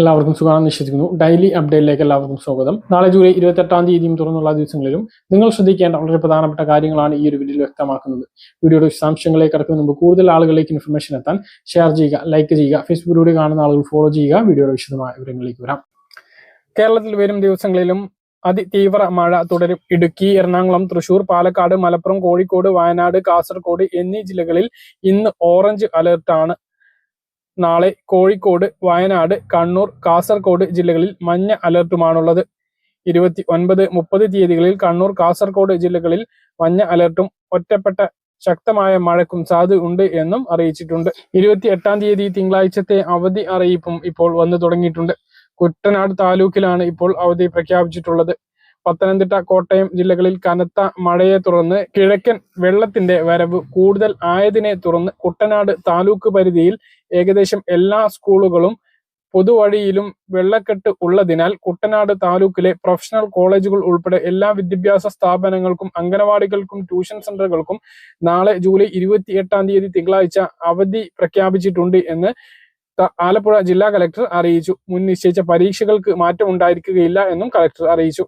എല്ലാവർക്കും സുഖമാണെന്ന് വിശ്വസിക്കുന്നു. ഡെയിലി അപ്ഡേറ്റിലേക്ക് എല്ലാവർക്കും സ്വാഗതം. നാളെ ജൂലൈ ഇരുപത്തെട്ടാം തീയതിയും തുറന്നുള്ള ദിവസങ്ങളിലും നിങ്ങൾ ശ്രദ്ധിക്കേണ്ട വളരെ പ്രധാനപ്പെട്ട കാര്യങ്ങളാണ് ഈ ഒരു വീഡിയോയിൽ വ്യക്തമാക്കുന്നത്. വീഡിയോയുടെ വിശദാംശങ്ങളിലേക്ക് കടക്കുന്ന മുമ്പ് കൂടുതൽ ആളുകളിലേക്ക് ഇൻഫർമേഷൻ എത്താൻ ഷെയർ ചെയ്യുക ലൈക്ക് ചെയ്യുക ഫേസ്ബുക്കിലൂടെ കാണുന്ന ആളുകൾ ഫോളോ ചെയ്യുക. വീഡിയോയുടെ വിശദമായ വിവരങ്ങളിലേക്ക് വരാം. കേരളത്തിൽ വരും ദിവസങ്ങളിലും അതിതീവ്ര മഴ തുടരും. ഇടുക്കി എറണാകുളം തൃശൂർ പാലക്കാട് മലപ്പുറം കോഴിക്കോട് വയനാട് കാസർഗോഡ് എന്നീ ജില്ലകളിൽ ഇന്ന് ഓറഞ്ച് അലർട്ടാണ് നാളെ കോഴിക്കോട് വയനാട് കണ്ണൂർ കാസർഗോഡ് ജില്ലകളിൽ മഞ്ഞ അലർട്ടുമാണുള്ളത്. ഇരുപത്തി ഒൻപത് മുപ്പത് തീയതികളിൽ കണ്ണൂർ കാസർഗോഡ് ജില്ലകളിൽ മഞ്ഞ അലർട്ടും ഒറ്റപ്പെട്ട ശക്തമായ മഴയ്ക്കും സാധ്യത ഉണ്ട് എന്നും അറിയിച്ചിട്ടുണ്ട്. ഇരുപത്തി എട്ടാം തീയതി തിങ്കളാഴ്ചത്തെ അവധി അറിയിപ്പും ഇപ്പോൾ വന്നു തുടങ്ങിയിട്ടുണ്ട്. കുട്ടനാട് താലൂക്കിലാണ് ഇപ്പോൾ അവധി പ്രഖ്യാപിച്ചിട്ടുള്ളത്. പത്തനംതിട്ട കോട്ടയം ജില്ലകളിൽ കനത്ത മഴയെ തുടർന്ന് കിഴക്കൻ വെള്ളത്തിന്റെ വരവ് കൂടുതൽ ആയതിനെ തുടർന്ന് കുട്ടനാട് താലൂക്ക് പരിധിയിൽ ഏകദേശം എല്ലാ സ്കൂളുകളും പൊതുവഴിയിലും വെള്ളക്കെട്ട് ഉള്ളതിനാൽ കുട്ടനാട് താലൂക്കിലെ പ്രൊഫഷണൽ കോളേജുകൾ ഉൾപ്പെടെ എല്ലാ വിദ്യാഭ്യാസ സ്ഥാപനങ്ങൾക്കും അംഗനവാടികൾക്കും ട്യൂഷൻ സെന്ററുകൾക്കും നാളെ ജൂലൈ ഇരുപത്തി എട്ടാം തീയതി തിങ്കളാഴ്ച അവധി പ്രഖ്യാപിച്ചിട്ടുണ്ട് എന്ന് ആലപ്പുഴ ജില്ലാ കലക്ടർ അറിയിച്ചു. മുൻ നിശ്ചയിച്ച പരീക്ഷകൾക്ക് മാറ്റം ഉണ്ടായിരിക്കുകയില്ല എന്നും കലക്ടർ അറിയിച്ചു.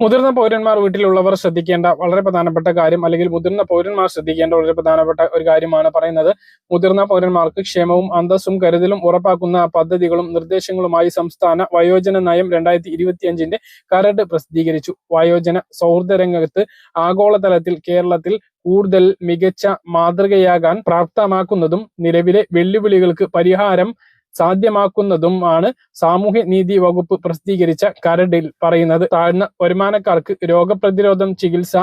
മുതിർന്ന പൗരന്മാർ വീട്ടിലുള്ളവർ ശ്രദ്ധിക്കേണ്ട വളരെ പ്രധാനപ്പെട്ട കാര്യം അല്ലെങ്കിൽ മുതിർന്ന പൗരന്മാർ ശ്രദ്ധിക്കേണ്ട വളരെ പ്രധാനപ്പെട്ട ഒരു കാര്യമാണ് പറയുന്നത്. മുതിർന്ന പൗരന്മാർക്ക് ക്ഷേമവും അന്തസ്സും കരുതലും ഉറപ്പാക്കുന്ന പദ്ധതികളും നിർദ്ദേശങ്ങളുമായി സംസ്ഥാന വയോജന നയം രണ്ടായിരത്തി ഇരുപത്തിയഞ്ചിന്റെ കരട് പ്രസിദ്ധീകരിച്ചു. വയോജന സൗഹൃദ രംഗത്ത് ആഗോളതലത്തിൽ കേരളത്തിൽ കൂടുതൽ മികച്ച മാതൃകയാകാൻ പ്രാപ്തമാക്കുന്നതും നിലവിലെ വെല്ലുവിളികൾക്ക് പരിഹാരം സാധ്യമാക്കുന്നതുമാണ് സാമൂഹ്യ നീതി വകുപ്പ് പ്രസിദ്ധീകരിച്ച കരടിൽ പറയുന്നത്. താഴ്ന്ന വരുമാനക്കാർക്ക് രോഗപ്രതിരോധം ചികിത്സ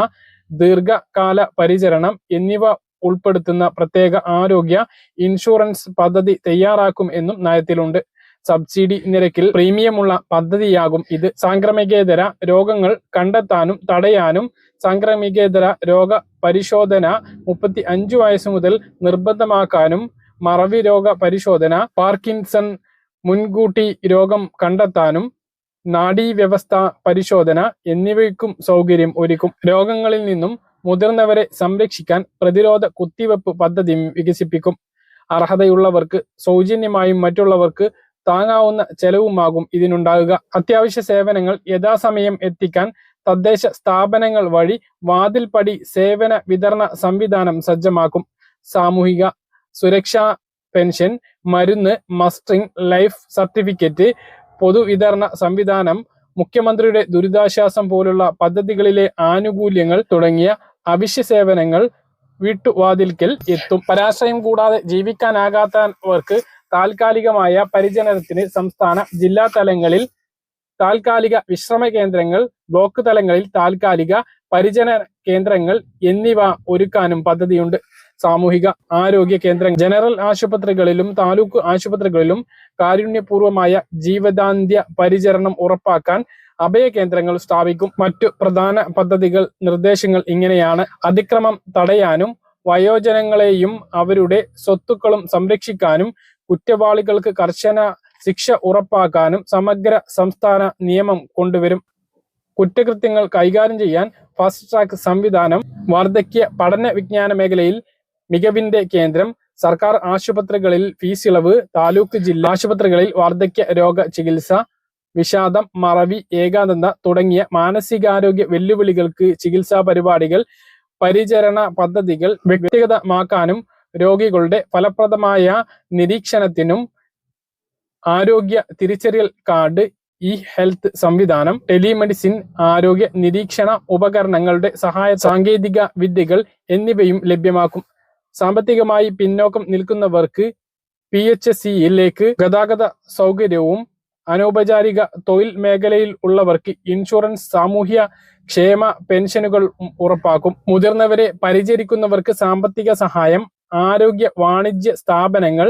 ദീർഘകാല പരിചരണം എന്നിവ ഉൾപ്പെടുത്തുന്ന പ്രത്യേക ആരോഗ്യ ഇൻഷുറൻസ് പദ്ധതി തയ്യാറാക്കും എന്നും നയത്തിലുണ്ട്. സബ്സിഡി നിരക്കിൽ പ്രീമിയമുള്ള പദ്ധതിയാകും ഇത്. സാംക്രമികേതര രോഗങ്ങൾ കണ്ടെത്താനും തടയാനും സാംക്രമികേതര രോഗ പരിശോധന മുപ്പത്തി അഞ്ചു വയസ്സ് മുതൽ നിർബന്ധമാക്കാനും മറവി രോഗ പരിശോധന പാർക്കിൻസൺ മുൻകൂട്ടി രോഗം കണ്ടെത്താനും നാഡീവ്യവസ്ഥ പരിശോധന എന്നിവയ്ക്കും സൗകര്യം ഒരുക്കും. രോഗങ്ങളിൽ നിന്നും മുതിർന്നവരെ സംരക്ഷിക്കാൻ പ്രതിരോധ കുത്തിവെപ്പ് പദ്ധതി വികസിപ്പിക്കും. അർഹതയുള്ളവർക്ക് സൗജന്യമായും മറ്റുള്ളവർക്ക് താങ്ങാവുന്ന ചെലവുമാകും ഇതിനുണ്ടാകുക. അത്യാവശ്യ സേവനങ്ങൾ യഥാസമയം എത്തിക്കാൻ തദ്ദേശ സ്ഥാപനങ്ങൾ വഴി വാതിൽപ്പടി സേവന വിതരണ സംവിധാനം സജ്ജമാക്കും. സാമൂഹിക സുരക്ഷാ പെൻഷൻ മരുന്ന് മസ്റ്ററിംഗ് ലൈഫ് സർട്ടിഫിക്കറ്റ് പൊതുവിതരണ സംവിധാനം മുഖ്യമന്ത്രിയുടെ ദുരിതാശ്വാസം പോലുള്ള പദ്ധതികളിലെ ആനുകൂല്യങ്ങൾ തുടങ്ങിയ അവശ്യ സേവനങ്ങൾ വീട്ടുവാതിൽക്കൽ എത്തും. പരാശ്രയം കൂടാതെ ജീവിക്കാനാകാത്തവർക്ക് താൽക്കാലികമായ പരിചരണത്തിന് സംസ്ഥാന ജില്ലാ തലങ്ങളിൽ താൽക്കാലിക വിശ്രമ കേന്ദ്രങ്ങൾ ബ്ലോക്ക് തലങ്ങളിൽ താൽക്കാലിക പരിചരണ കേന്ദ്രങ്ങൾ എന്നിവ ഒരുക്കാനും പദ്ധതിയുണ്ട്. സാമൂഹിക ആരോഗ്യ കേന്ദ്രങ്ങൾ ജനറൽ ആശുപത്രികളിലും താലൂക്ക് ആശുപത്രികളിലും കാരുണ്യപൂർവമായ ജീവദാന്ത്യ പരിചരണം ഉറപ്പാക്കാൻ അഭയ കേന്ദ്രങ്ങൾ സ്ഥാപിക്കും. മറ്റു പ്രധാന പദ്ധതികൾ നിർദ്ദേശങ്ങൾ ഇങ്ങനെയാണ്. അതിക്രമം തടയാനും വയോജനങ്ങളെയും അവരുടെ സ്വത്തുക്കളും സംരക്ഷിക്കാനും കുറ്റവാളികൾക്ക് കർശന ശിക്ഷ ഉറപ്പാക്കാനും സമഗ്ര സംസ്ഥാന നിയമം കൊണ്ടുവരും. കുറ്റകൃത്യങ്ങൾ കൈകാര്യം ചെയ്യാൻ ഫാസ്റ്റ് ട്രാക്ക് സംവിധാനം വാർദ്ധക്യ പഠന വിജ്ഞാന മേഖലയിൽ മികവിന്റെ കേന്ദ്രം സർക്കാർ ആശുപത്രികളിൽ ഫീസ് ഇളവ് താലൂക്ക് ജില്ലാ ആശുപത്രികളിൽ വാർദ്ധക്യ രോഗ ചികിത്സ വിഷാദം മറവി ഏകാന്തത തുടങ്ങിയ മാനസികാരോഗ്യ വെല്ലുവിളികൾക്ക് ചികിത്സാ പരിപാടികൾ പരിചരണ പദ്ധതികൾ വ്യക്തിഗതമാക്കാനും രോഗികളുടെ ഫലപ്രദമായ നിരീക്ഷണത്തിനും ആരോഗ്യ തിരിച്ചറിയൽ കാർഡ് ഇ ഹെൽത്ത് സംവിധാനം ടെലിമെഡിസിൻ ആരോഗ്യ നിരീക്ഷണ ഉപകരണങ്ങളുടെ സഹായ സാങ്കേതിക വിദ്യകൾ എന്നിവയും ലഭ്യമാക്കും. സാമ്പത്തികമായി പിന്നോക്കം നിൽക്കുന്നവർക്ക് പി എച്ച് സിയിലേക്ക് ഗതാഗത സൗകര്യവും അനൗപചാരിക തൊഴിൽ മേഖലയിൽ ഉള്ളവർക്ക് ഇൻഷുറൻസ് സാമൂഹ്യ ക്ഷേമ പെൻഷനുകൾ ഉറപ്പാക്കും. മുതിർന്നവരെ പരിചരിക്കുന്നവർക്ക് സാമ്പത്തിക സഹായം ആരോഗ്യ വാണിജ്യ സ്ഥാപനങ്ങൾ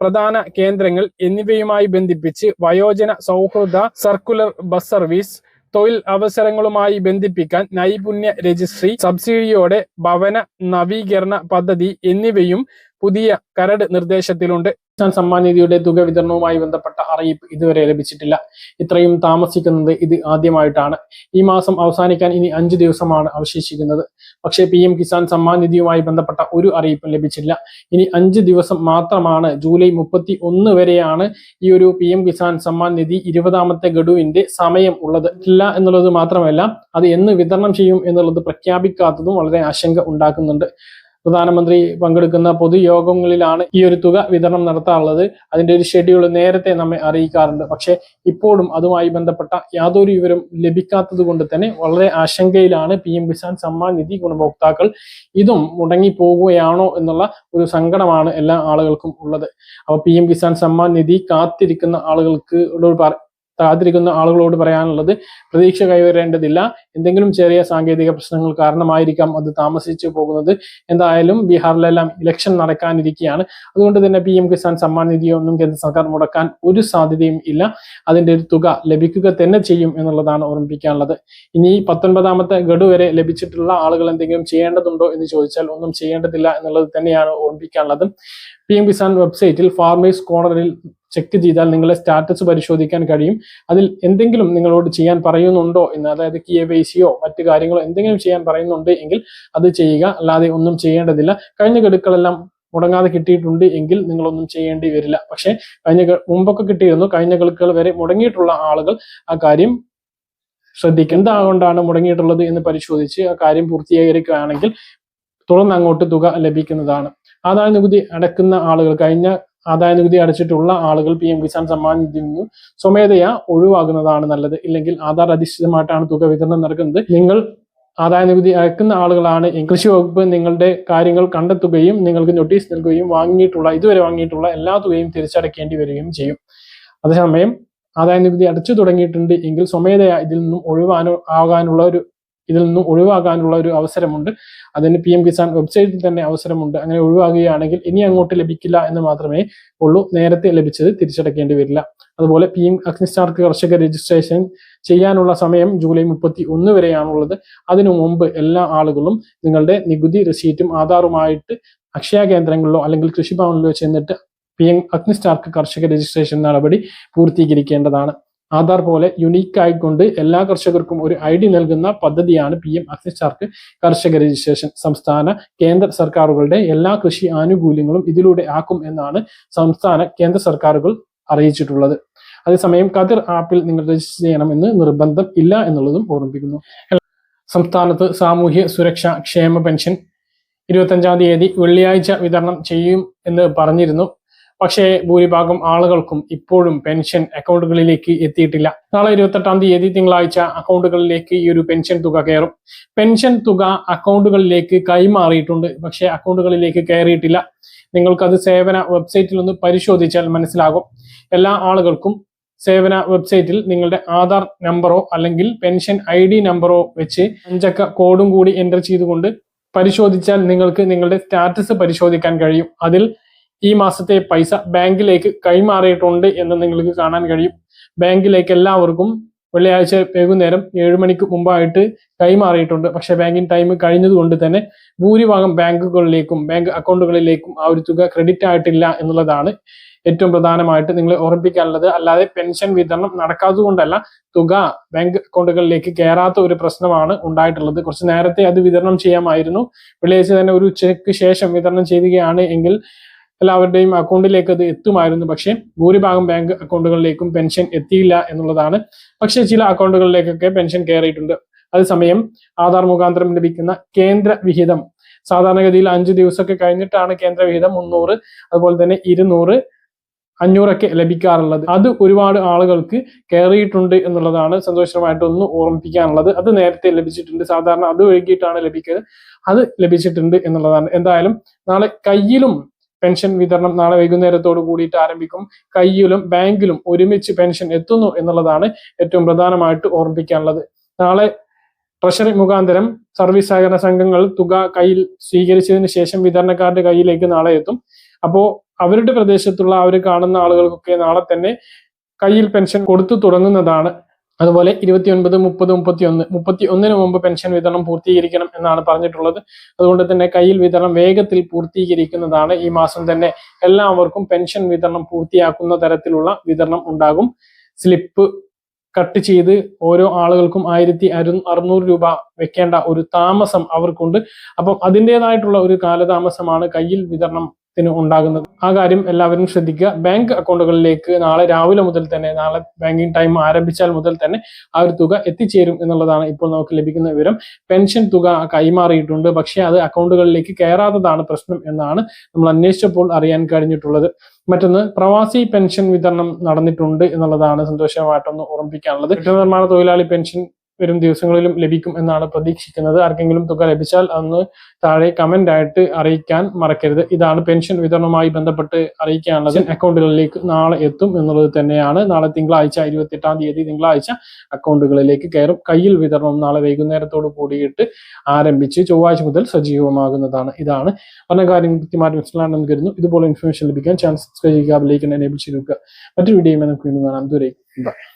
പ്രധാന കേന്ദ്രങ്ങൾ എന്നിവയുമായി ബന്ധിപ്പിച്ച് വയോജന സൗഹൃദ സർക്കുലർ ബസ് സർവീസ് തൊഴിൽ അവസരങ്ങളുമായി ബന്ധിപ്പിക്കാൻ നൈപുണ്യ രജിസ്ട്രി സബ്സിഡിയോടെ ഭവന നവീകരണ പദ്ധതി എന്നിവയും പുതിയ കരട് നിർദ്ദേശത്തിലുണ്ട്. കിസാൻ സമ്മാൻ നിധിയുടെ തുക വിതരണവുമായി ബന്ധപ്പെട്ട അറിയിപ്പ് ഇതുവരെ ലഭിച്ചിട്ടില്ല. ഇത്രയും താമസിക്കുന്നത് ഇത് ആദ്യമായിട്ടാണ്. ഈ മാസം അവസാനിക്കാൻ ഇനി അഞ്ചു ദിവസമാണ് അവശേഷിക്കുന്നത്. പക്ഷേ പി കിസാൻ സമ്മാൻ നിധിയുമായി ബന്ധപ്പെട്ട ഒരു അറിയിപ്പും ലഭിച്ചില്ല. ഇനി അഞ്ച് ദിവസം മാത്രമാണ് ജൂലൈ മുപ്പത്തി ഒന്ന് വരെയാണ് ഈ ഒരു പി കിസാൻ സമ്മാൻ നിധി ഇരുപതാമത്തെ ഗഡുവിന്റെ സമയം ഉള്ളത്. ഇല്ല എന്നുള്ളത് മാത്രമല്ല അത് എന്ന് വിതരണം ചെയ്യും എന്നുള്ളത് പ്രഖ്യാപിക്കാത്തതും വളരെ ആശങ്ക ഉണ്ടാക്കുന്നുണ്ട്. പ്രധാനമന്ത്രി പങ്കെടുക്കുന്ന പൊതുയോഗങ്ങളിലാണ് ഈ ഒരു തുക വിതരണം നടത്താറുള്ളത്. അതിന്റെ ഒരു ഷെഡ്യൂൾ നേരത്തെ നമ്മെ അറിയിക്കാറുണ്ട്. പക്ഷേ ഇപ്പോഴും അതുമായി ബന്ധപ്പെട്ട യാതൊരു വിവരം ലഭിക്കാത്തത് കൊണ്ട് തന്നെ വളരെ ആശങ്കയിലാണ് പി എം കിസാൻ സമ്മാൻ നിധി ഗുണഭോക്താക്കൾ ഇതും മുടങ്ങി പോവുകയാണോ എന്നുള്ള ഒരു സങ്കടമാണ് എല്ലാ ആളുകൾക്കും ഉള്ളത്. അപ്പൊ പി എം കിസാൻ സമ്മാൻ നിധി കാത്തിരിക്കുന്ന ആളുകൾക്ക് കാത്തിരിക്കുന്ന ആളുകളോട് പറയാനുള്ളത് പ്രതീക്ഷ കൈവരേണ്ടതില്ല. എന്തെങ്കിലും ചെറിയ സാങ്കേതിക പ്രശ്നങ്ങൾ കാരണമായിരിക്കാം അത് താമസിച്ചു പോകുന്നത്. എന്തായാലും ബീഹാറിലെല്ലാം ഇലക്ഷൻ നടക്കാനിരിക്കുകയാണ്. അതുകൊണ്ട് തന്നെ പി എം കിസാൻ സമ്മാൻ നിധിയൊന്നും കേന്ദ്ര സർക്കാർ മുടക്കാൻ ഒരു സാധ്യതയും ഇല്ല. അതിന്റെ ഒരു തുക ലഭിക്കുക തന്നെ ചെയ്യും എന്നുള്ളതാണ് ഓർമ്മിപ്പിക്കാനുള്ളത്. ഇനി പത്തൊൻപതാമത്തെ ഗഡു വരെ ലഭിച്ചിട്ടുള്ള ആളുകൾ എന്തെങ്കിലും ചെയ്യേണ്ടതുണ്ടോ എന്ന് ചോദിച്ചാൽ ഒന്നും ചെയ്യേണ്ടതില്ല എന്നുള്ളത് തന്നെയാണ് ഓർമ്മിപ്പിക്കാനുള്ളത്. പി എം കിസാൻ വെബ്സൈറ്റിൽ ഫാർമേഴ്സ് കോർണറിൽ ചെക്ക് ചെയ്താൽ നിങ്ങളെ സ്റ്റാറ്റസ് പരിശോധിക്കാൻ കഴിയും. അതിൽ എന്തെങ്കിലും നിങ്ങളോട് ചെയ്യാൻ പറയുന്നുണ്ടോ എന്ന് അതായത് കി എ വൈസിയോ മറ്റു കാര്യങ്ങളോ എന്തെങ്കിലും ചെയ്യാൻ പറയുന്നുണ്ട് എങ്കിൽ അത് ചെയ്യുക. അല്ലാതെ ഒന്നും ചെയ്യേണ്ടതില്ല. കഴിഞ്ഞ ഗഡുക്കളെല്ലാം മുടങ്ങാതെ കിട്ടിയിട്ടുണ്ട് എങ്കിൽ നിങ്ങളൊന്നും ചെയ്യേണ്ടി വരില്ല. പക്ഷേ കഴിഞ്ഞ മുമ്പൊക്കെ കിട്ടിയിരുന്നു. കഴിഞ്ഞ ഗഡുക്കൾ വരെ മുടങ്ങിയിട്ടുള്ള ആളുകൾ ആ കാര്യം ശ്രദ്ധിക്കുക. എന്താകൊണ്ടാണ് മുടങ്ങിയിട്ടുള്ളത് എന്ന് പരിശോധിച്ച് ആ കാര്യം പൂർത്തീകരിക്കുകയാണെങ്കിൽ തുടർന്ന് അങ്ങോട്ട് തുക ലഭിക്കുന്നതാണ്. ആദായ നികുതി അടക്കുന്ന ആളുകൾ കഴിഞ്ഞ ആദായ നികുതി അടച്ചിട്ടുള്ള ആളുകൾ പി എം കിസാൻ സമ്മാൻ നിധിയിൽ നിന്നും സ്വമേധയാ ഒഴിവാകുന്നതാണ് നല്ലത്. ഇല്ലെങ്കിൽ ആധാർ അധിഷ്ഠിതമായിട്ടാണ് തുക വിതരണം നടക്കുന്നത്. നിങ്ങൾ ആദായ നികുതി അയക്കുന്ന ആളുകളാണ്. കൃഷി വകുപ്പ് നിങ്ങളുടെ കാര്യങ്ങൾ കണ്ടെത്തുകയും നിങ്ങൾക്ക് നോട്ടീസ് നൽകുകയും വാങ്ങിയിട്ടുള്ള ഇതുവരെ വാങ്ങിയിട്ടുള്ള എല്ലാ തുകയും തിരിച്ചടയ്ക്കേണ്ടി വരികയും ചെയ്യും. അതേസമയം ആദായ നികുതി അടച്ചു തുടങ്ങിയിട്ടുണ്ട്. എങ്കിൽ സ്വമേധയാ ഇതിൽ നിന്നും ഒഴിവാനോ ആകാനുള്ള ഒരു ഇതിൽ നിന്നും ഒഴിവാകാനുള്ള ഒരു അവസരമുണ്ട്. അതിന് പി എം കിസാൻ വെബ്സൈറ്റിൽ തന്നെ അവസരമുണ്ട്. അങ്ങനെ ഒഴിവാകുകയാണെങ്കിൽ ഇനി അങ്ങോട്ട് ലഭിക്കില്ല എന്ന് മാത്രമേ ഉള്ളൂ. നേരത്തെ ലഭിച്ചത് തിരിച്ചടക്കേണ്ടി വരില്ല. അതുപോലെ പി എം അഗ്നിസ്റ്റാർക്ക് കർഷക രജിസ്ട്രേഷൻ ചെയ്യാനുള്ള സമയം ജൂലൈ മുപ്പത്തി ഒന്ന് വരെയാണുള്ളത്. അതിനു മുമ്പ് എല്ലാ ആളുകളും നിങ്ങളുടെ നികുതി റെസീറ്റും ആധാറുമായിട്ട് അക്ഷയ കേന്ദ്രങ്ങളിലോ അല്ലെങ്കിൽ കൃഷിഭവനിലോ ചെന്നിട്ട് പി എം അഗ്നിസ്റ്റാർക്ക് കർഷക രജിസ്ട്രേഷൻ നടപടി പൂർത്തീകരിക്കേണ്ടതാണ്. ആധാർ പോലെ യുണീക്ക് ആയിക്കൊണ്ട് എല്ലാ കർഷകർക്കും ഒരു ഐ ഡി നൽകുന്ന പദ്ധതിയാണ് പി എം അഗ്നിസ്റ്റാർക്ക് കർഷക രജിസ്ട്രേഷൻ സംസ്ഥാന കേന്ദ്ര സർക്കാരുകളുടെ എല്ലാ കൃഷി ആനുകൂല്യങ്ങളും ഇതിലൂടെ ആക്കും എന്നാണ് സംസ്ഥാന കേന്ദ്ര സർക്കാരുകൾ അറിയിച്ചിട്ടുള്ളത്. അതേസമയം കതിർ ആപ്പിൽ നിങ്ങൾ രജിസ്റ്റർ ചെയ്യണമെന്ന് നിർബന്ധം ഇല്ല എന്നുള്ളതും ഓർമ്മിപ്പിക്കുന്നു. സംസ്ഥാനത്ത് സാമൂഹ്യ സുരക്ഷ ക്ഷേമ പെൻഷൻ ഇരുപത്തഞ്ചാം തീയതി വെള്ളിയാഴ്ച വിതരണം ചെയ്യും എന്ന് പറഞ്ഞിരുന്നു. പക്ഷേ ഭൂരിഭാഗം ആളുകൾക്കും ഇപ്പോഴും പെൻഷൻ അക്കൗണ്ടുകളിലേക്ക് എത്തിയിട്ടില്ല. നാളെ ഇരുപത്തെട്ടാം തീയതി തിങ്കളാഴ്ച അക്കൗണ്ടുകളിലേക്ക് ഈ ഒരു പെൻഷൻ തുക കയറും. പെൻഷൻ തുക അക്കൗണ്ടുകളിലേക്ക് കൈമാറിയിട്ടുണ്ട് പക്ഷേ അക്കൗണ്ടുകളിലേക്ക് കയറിയിട്ടില്ല. നിങ്ങൾക്കത് സേവന വെബ്സൈറ്റിൽ ഒന്ന് പരിശോധിച്ചാൽ മനസ്സിലാകും. എല്ലാ ആളുകൾക്കും സേവന വെബ്സൈറ്റിൽ നിങ്ങളുടെ ആധാർ നമ്പറോ അല്ലെങ്കിൽ പെൻഷൻ ഐ ഡി നമ്പറോ വെച്ച് അഞ്ചക്ക കോഡും കൂടി എന്റർ ചെയ്തുകൊണ്ട് പരിശോധിച്ചാൽ നിങ്ങൾക്ക് നിങ്ങളുടെ സ്റ്റാറ്റസ് പരിശോധിക്കാൻ കഴിയും. അതിൽ ഈ മാസത്തെ പൈസ ബാങ്കിലേക്ക് കൈമാറിയിട്ടുണ്ട് എന്ന് നിങ്ങൾക്ക് കാണാൻ കഴിയും. ബാങ്കിലേക്ക് എല്ലാവർക്കും വെള്ളിയാഴ്ച വൈകുന്നേരം ഏഴ് മണിക്ക് മുമ്പായിട്ട് കൈമാറിയിട്ടുണ്ട്. പക്ഷേ ബാങ്കിങ് ടൈം കഴിഞ്ഞതുകൊണ്ട് തന്നെ ഭൂരിഭാഗം ബാങ്കുകളിലേക്കും ബാങ്ക് അക്കൗണ്ടുകളിലേക്കും ആ ഒരു തുക ക്രെഡിറ്റ് ആയിട്ടില്ല എന്നുള്ളതാണ് ഏറ്റവും പ്രധാനമായിട്ട് നിങ്ങളെ ഓർമ്മിപ്പിക്കാനുള്ളത്. അല്ലാതെ പെൻഷൻ വിതരണം നടക്കാത്തതുകൊണ്ടല്ല തുക ബാങ്ക് അക്കൗണ്ടുകളിലേക്ക് കയറാത്ത ഒരു പ്രശ്നമാണ് ഉണ്ടായിട്ടുള്ളത്. കുറച്ച് നേരത്തെ അത് വിതരണം ചെയ്യാമായിരുന്നു. വെള്ളിയാഴ്ച തന്നെ ഒരു ഉച്ചയ്ക്ക് ശേഷം വിതരണം ചെയ്യുകയാണ് എങ്കിൽ എല്ലാവരുടെയും അക്കൗണ്ടിലേക്ക് അത് എത്തുമായിരുന്നു. പക്ഷേ ഭൂരിഭാഗം ബാങ്ക് അക്കൗണ്ടുകളിലേക്കും പെൻഷൻ എത്തിയില്ല എന്നുള്ളതാണ്. പക്ഷേ ചില അക്കൗണ്ടുകളിലേക്കൊക്കെ പെൻഷൻ കയറിയിട്ടുണ്ട്. അതേസമയം ആധാർ മുഖാന്തരം ലഭിക്കുന്ന കേന്ദ്ര വിഹിതം. സാധാരണഗതിയിൽ അഞ്ച് ദിവസമൊക്കെ കഴിഞ്ഞിട്ടാണ് കേന്ദ്ര വിഹിതം മുന്നൂറ് അതുപോലെ തന്നെ ഇരുന്നൂറ് അഞ്ഞൂറൊക്കെ ലഭിക്കാറുള്ളത്. അത് ഒരുപാട് ആളുകൾക്ക് കയറിയിട്ടുണ്ട് എന്നുള്ളതാണ് സന്തോഷമായിട്ട് ഒന്ന് ഓർമ്മിപ്പിക്കാനുള്ളത്. അത് നേരത്തെ ലഭിച്ചിട്ടുണ്ട്. സാധാരണ അത് ഒഴുകിയിട്ടാണ് ലഭിക്കുന്നത് അത് ലഭിച്ചിട്ടുണ്ട് എന്നുള്ളതാണ്. എന്തായാലും നാളെ കയ്യിലും പെൻഷൻ വിതരണം നാളെ വൈകുന്നേരത്തോട് കൂടിയിട്ട് ആരംഭിക്കും. കയ്യിലും ബാങ്കിലും ഒരുമിച്ച് പെൻഷൻ എത്തുന്നു എന്നുള്ളതാണ് ഏറ്റവും പ്രധാനമായിട്ട് ഓർമ്മിക്കാനുള്ളത് നാളെ ട്രഷറി മുഖാന്തരം സർവീസ് സഹകരണ സംഘങ്ങൾ തുക കയ്യിൽ സ്വീകരിച്ചതിന് ശേഷം വിതരണക്കാരുടെ കയ്യിലേക്ക് നാളെ എത്തും. അപ്പോൾ അവരുടെ പ്രദേശത്തുള്ള അവർ കാണുന്ന ആളുകൾക്കൊക്കെ നാളെ തന്നെ കയ്യിൽ പെൻഷൻ കൊടുത്തു തുടങ്ങുന്നതാണ്. അതുപോലെ ഇരുപത്തിയൊൻപത് മുപ്പത് മുപ്പത്തി ഒന്ന് മുപ്പത്തി ഒന്നിന് മുമ്പ് പെൻഷൻ വിതരണം പൂർത്തീകരിക്കണം എന്നാണ് പറഞ്ഞിട്ടുള്ളത്. അതുകൊണ്ട് തന്നെ കയ്യിൽ വിതരണം വേഗത്തിൽ പൂർത്തീകരിക്കുന്നതാണ് ഈ മാസം തന്നെ എല്ലാവർക്കും പെൻഷൻ വിതരണം പൂർത്തിയാക്കുന്ന തരത്തിലുള്ള വിതരണം ഉണ്ടാകും. സ്ലിപ്പ് കട്ട് ചെയ്ത് ഓരോ ആളുകൾക്കും ആയിരത്തി അറുന്നൂറ് രൂപ വെക്കേണ്ട ഒരു താമസം അവർക്കുണ്ട്. അപ്പം അതിന്റെതായിട്ടുള്ള ഒരു കാലതാമസമാണ് കയ്യിൽ വിതരണത്തിന് ഉണ്ടാകുന്നത്. ആ കാര്യം എല്ലാവരും ശ്രദ്ധിക്കുക. ബാങ്ക് അക്കൗണ്ടുകളിലേക്ക് നാളെ രാവിലെ മുതൽ തന്നെ നാളെ ബാങ്കിങ് ടൈം ആരംഭിച്ചാൽ മുതൽ തന്നെ ആ ഒരു തുക എത്തിച്ചേരും എന്നുള്ളതാണ് ഇപ്പോൾ നമുക്ക് ലഭിക്കുന്ന വിവരം. പെൻഷൻ തുക കൈമാറിയിട്ടുണ്ട്. പക്ഷേ അത് അക്കൗണ്ടുകളിലേക്ക് കയറാത്തതാണ് പ്രശ്നം എന്നാണ് നമ്മൾ അന്വേഷിച്ചപ്പോൾ അറിയാൻ കഴിഞ്ഞിട്ടുള്ളത്. മറ്റൊന്ന് പ്രവാസി പെൻഷൻ വിതരണം നടന്നിട്ടുണ്ട് എന്നുള്ളതാണ് സന്തോഷമായിട്ടൊന്ന് ഓർമ്മിപ്പിക്കാനുള്ളത്. നിർമ്മാണ തൊഴിലാളി പെൻഷൻ വരും ദിവസങ്ങളിലും ലഭിക്കും എന്നാണ് പ്രതീക്ഷിക്കുന്നത്. ആർക്കെങ്കിലും തുക ലഭിച്ചാൽ അന്ന് താഴെ കമന്റ് ആയിട്ട് അറിയിക്കാൻ മറക്കരുത്. ഇതാണ് പെൻഷൻ വിതരണവുമായി ബന്ധപ്പെട്ട് അറിയിക്കാനുള്ളത്. അക്കൗണ്ടുകളിലേക്ക് നാളെ എത്തും എന്നുള്ളത് തന്നെയാണ്. നാളെ തിങ്കളാഴ്ച ഇരുപത്തി എട്ടാം തീയതി തിങ്കളാഴ്ച അക്കൗണ്ടുകളിലേക്ക് കയറും. കയ്യിൽ വിതരണം നാളെ വൈകുന്നേരത്തോട് കൂടിയിട്ട് ആരംഭിച്ച് ചൊവ്വാഴ്ച മുതൽ സജീവമാകുന്നതാണ്. ഇതാണ്. പറഞ്ഞ കാര്യം കൃത്യമായിട്ട് മനസ്സിലാണെന്ന് കരുതുന്നു. ഇതുപോലെ ഇൻഫർമേഷൻ ലഭിക്കാൻ ചാനൽ സബ്സ്ക്രൈബ് ചെയ്യുക ബെല്ലൈക്കൻ എനേബിൾ ചെയ്യുക മറ്റൊരു വീഡിയോ നമുക്ക് വീണ്ടും കാണാം. ദൂരേക്ക് ബൈ